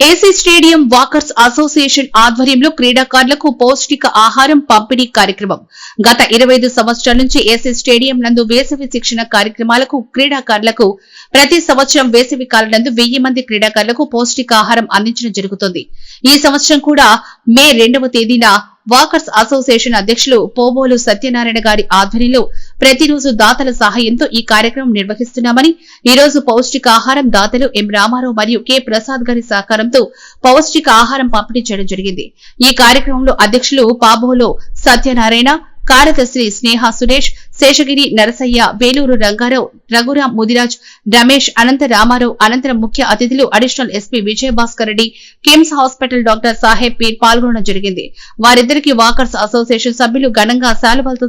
AC stadium walkers association ఆధ్వర్యంలో క్రీడాకారులకు పౌష్టిక ఆహారం పంపిణీ కార్యక్రమం. గత ఇరవై సంవత్సరాల నుంచి ఏసీ స్టేడియం నందు వేసవి శిక్షణ కార్యక్రమాలకు క్రీడాకారులకు ప్రతి సంవత్సరం వేసవి కాలం నందు వెయ్యి మంది క్రీడాకారులకు పౌష్టికాహారం అందించడం జరుగుతుంది. ఈ సంవత్సరం కూడా మే రెండవ తేదీన వాకర్స్ అసోసియేషన్ అధ్యక్షులు పోబోలు సత్యనారాయణ గారి ఆధ్వర్యంలో ప్రతిరోజు దాతల సహాయంతో ఈ కార్యక్రమం నిర్వహిస్తున్నామని ఈ రోజు పౌష్టికాహారం దాతలు ఎం రామారావు మరియు కె ప్రసాద్ గారి సహకారంతో పౌష్టిక ఆహారం పంపిణీ చేయడం జరిగింది. ఈ కార్యక్రమంలో అధ్యక్షులు పాబోలో సత్యనారాయణ కార్యదర్శి స్నేహ సురేష్ శేషగిరి నరసయ్య వేలూరు రంగారావు రఘురాం ముదిరాజ్ రమేష్ అనంత రామారావు అనంతరం ముఖ్య అతిథులు additional SP Vijayabhaskar Reddy KIMS hospital doctor Saheb Peer పాల్గొనడం జరిగింది. వారిద్దరికి వాకర్స్ అసోసియేషన్ సభ్యులు ఘనంగా శాలువలతో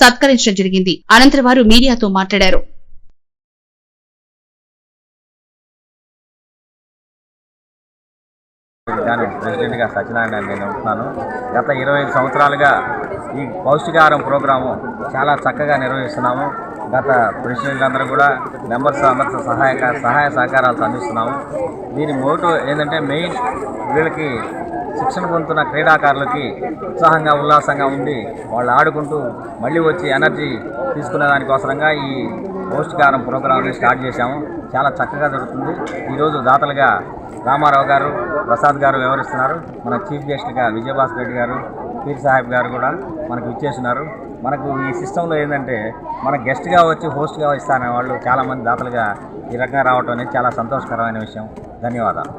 సత్కరించడం జరిగింది. అనంతరం వారు మీడియాతో మాట్లాడారు. విధానం ప్రెసిడెంట్గా సత్యనారాయణ నేను ఉంటున్నాను గత ఇరవై ఐదు సంవత్సరాలుగా ఈ పౌష్టికాహారం ప్రోగ్రాము చాలా చక్కగా నిర్వహిస్తున్నాము. గత ప్రెసిడెంట్ అందరూ కూడా మెంబర్స్ అందరితో సహాయక సహాయ సహకారాలతో అందిస్తున్నాము. దీని మోటో ఏంటంటే మెయిన్ వీళ్ళకి శిక్షణ పొందుతున్న క్రీడాకారులకి ఉత్సాహంగా ఉల్లాసంగా ఉండి వాళ్ళు ఆడుకుంటూ మళ్ళీ వచ్చి ఎనర్జీ తీసుకునే దానికోసరంగా ఈ పౌష్టికాహారం ప్రోగ్రామ్ని స్టార్ట్ చేశాము. చాలా చక్కగా జరుగుతుంది. ఈరోజు దాతలుగా రామారావు గారు ప్రసాద్ గారు వ్యవహరిస్తున్నారు. మన చీఫ్ గెస్ట్గా విజయభాస్కర్ రెడ్డి గారు పీర్ సాహెబ్ గారు కూడా మనకు ఇచ్చేస్తున్నారు మనకు ఈ సిస్టంలో ఏంటంటే మన గెస్ట్గా వచ్చి హోస్ట్గా ఇస్తానే వాళ్ళు చాలామంది దాతలుగా ఈ రకంగా రావడం అనేది చాలా సంతోషకరమైన విషయం. ధన్యవాదాలు.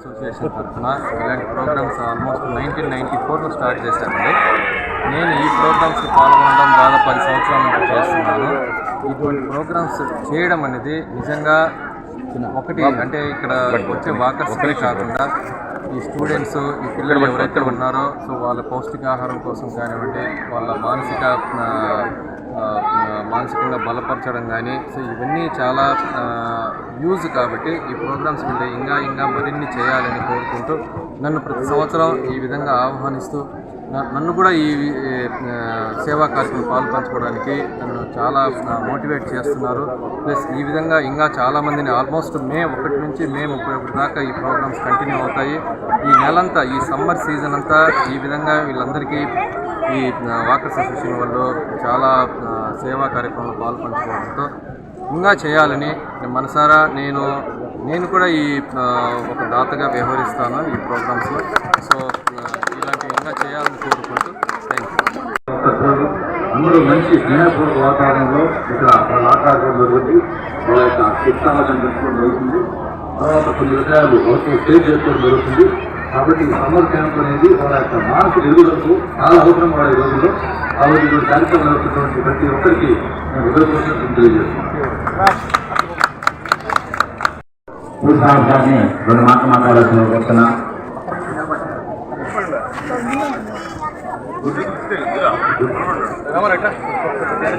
అసోసియేషన్ తరఫున ఇలాంటి ప్రోగ్రామ్స్ ఆల్మోస్ట్ నైన్టీన్ నైన్టీ ఫోర్లో స్టార్ట్ చేశానండి నేను ఈ ప్రోగ్రామ్స్కి పాల్గొనడం దాదాపు పది సంవత్సరాల నుంచి చేస్తున్నాను. ఇటువంటి ప్రోగ్రామ్స్ చేయడం అనేది నిజంగా ఒకటి అంటే ఇక్కడ వచ్చే వాకర్స్కే కాకుండా ఈ స్టూడెంట్స్ ఈ పిల్లలు ఎవరైతే ఉన్నారో సో వాళ్ళ పౌష్టికాహారం కోసం కానివ్వండి వాళ్ళ మానసిక మానసికంగా బలపరచడం కానీ సో ఇవన్నీ చాలా యూజ్ కాబట్టి ఈ ప్రోగ్రామ్స్ మీద ఇంకా ఇంకా మరిన్ని చేయాలని కోరుకుంటూ నన్ను ప్రతి సంవత్సరం ఈ విధంగా ఆహ్వానిస్తూ నన్ను కూడా ఈ సేవా కార్యక్రమం పాల్పంచుకోవడానికి నన్ను చాలా మోటివేట్ చేస్తున్నారు. ప్లస్ ఈ విధంగా ఇంకా చాలామందిని ఆల్మోస్ట్ మే ఒకటి నుంచి మే ముప్పై ఒకటి దాకా ఈ ప్రోగ్రామ్స్ కంటిన్యూ అవుతాయి. ఈ నెలంతా ఈ సమ్మర్ సీజన్ అంతా ఈ విధంగా వీళ్ళందరికీ ఈ ఆ, వాకర్స్ అసోసియేషన్ వాళ్ళు చాలా సేవా కార్యక్రమంలో పాల్పంచుకోవడంతో ఇంకా చేయాలని మనసారా నేను నేను కూడా ఈ ఒక దాతగా వ్యవహరిస్తాను ఈ ప్రోగ్రామ్స్లో సో ఇలాంటివి ఇంకా చేయాలని కోరుకుంటూ థ్యాంక్ యూ అందరూ మంచి స్నేహపూర్వక వాతావరణంలో ఇక్కడ వాళ్ళ ఆకాశం జరుగుతుంది వాళ్ళ యొక్క శిక్షావచనం పెట్టుకోవడం జరుగుతుంది తర్వాత కొన్ని విషయాలు వాళ్ళతో స్టేజ్ చేసుకోవడం జరుగుతుంది కాబట్టి సమ్మర్ క్యాంప్ అనేది వాళ్ళ యొక్క మానసిక ఎదుగుదలకు చాలా అవసరం వాళ్ళ ఈ రోజుల్లో. కాబట్టి ఈ కార్యక్రమం జరుగుతున్నటువంటి ప్రతి ఒక్కరికి నేను హృదయపూర్వకంగా తెలియజేస్తున్నాను. రెండు మాటలు మాట్లాడాల్సిన కోరుతున్నా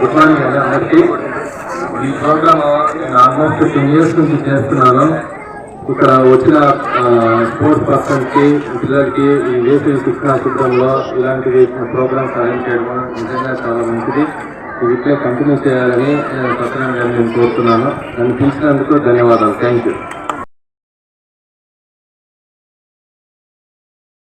గుడ్ మార్నింగ్ అందరికీ. ఈ ప్రోగ్రామ్ నేను ఆల్మోస్ట్ టెన్ ఇయర్స్ నుంచి చేస్తున్నాను. ఇక్కడ వచ్చిన స్పోర్ట్స్ పర్సన్కి పిల్లలకి ఈ వేసవి శిక్షణ శిబిరంలో ఇలాంటివి ప్రోగ్రామ్స్ అరేంజ్ చేయడం నిజంగా చాలా మంచిది. ఇది ఇట్లే కంటిన్యూ చేయాలని నేను సత్యనారాయణ గారిని నేను కోరుతున్నాను. నన్ను పిలిచినందుకు ధన్యవాదాలు. Thank you